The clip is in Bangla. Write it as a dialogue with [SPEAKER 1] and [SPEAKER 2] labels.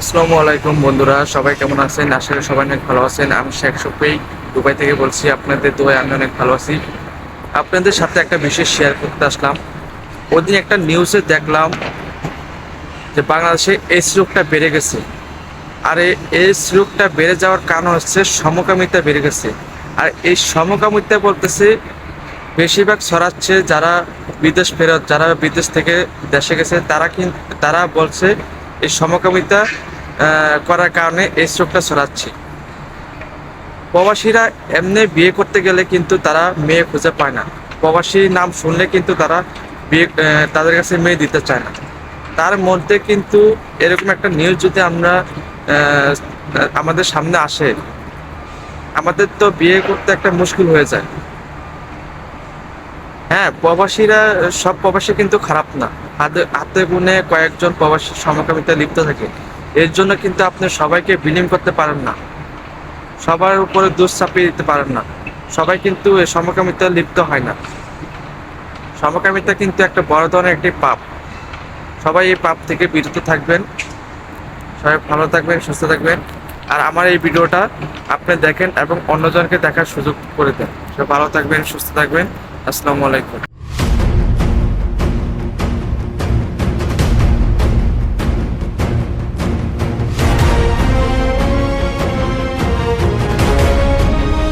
[SPEAKER 1] আসসালামু আলাইকুম বন্ধুরা, সবাই কেমন আছেন? করি সবাই অনেক ভালো আছেন। আমি শেখ শফি দুবাই থেকে বলছি, আপনাদের দুবাই আমি অনেক ভালো আছি। আপনাদের সাথে একটা বিশেষ শেয়ার করতে আসলাম। ওদিন একটা নিউজে দেখলাম যে বাংলাদেশে এইস রোগটা বেড়ে গেছে। আর এই এইস রোগটা বেড়ে যাওয়ার কারণ হচ্ছে সমকামিতা বেড়ে গেছে। আর এই সমকামিতা বলতেছে, বেশিরভাগ ছড়াচ্ছে যারা বিদেশ ফেরত, যারা বিদেশ থেকে দেশে গেছে, তারা কিন্তু তারা বলছে এই সমকামিতা করার কারণে এই রোগটা ছড়াচ্ছে। প্রবাসীরা এমনি বিয়ে করতে গেলে কিন্তু তারা মেয়ে খুঁজে পায় না। প্রবাসীর নাম শুনলে কিন্তু তারা বিয়ে তাদের কাছে মেয়ে দিতে চায় না। তার মধ্যে কিন্তু এরকম একটা নিউজ যদি আমরা আমাদের সামনে আসে, আমাদের তো বিয়ে করতে একটা মুশকিল হয়ে যায়। হ্যাঁ প্রবাসীরা, সব প্রবাসী কিন্তু খারাপ না। হাতে হাতে গুনে কয়েকজন প্রবাসী সমকামিতা লিপ্ত থাকে। এর জন্য কিন্তু আপনি সবাইকে বিলীন করতে পারেন না। সবার উপরে দোষ চাপিয়ে দিতে পারেন না। সবাই কিন্তু সমকামিতা লিপ্ত হয় না। সমকামিতা কিন্তু একটা বড় ধরনের একটি পাপ। সবাই এই পাপ থেকে বিরত থাকবেন। সবাই ভালো থাকবেন, সুস্থ থাকবেন। আর আমার এই ভিডিওটা আপনি দেখেন এবং অন্যজনকে দেখার সুযোগ করে দেন। সব ভালো থাকবেন, সুস্থ থাকবেন। আসসালামু আলাইকুম।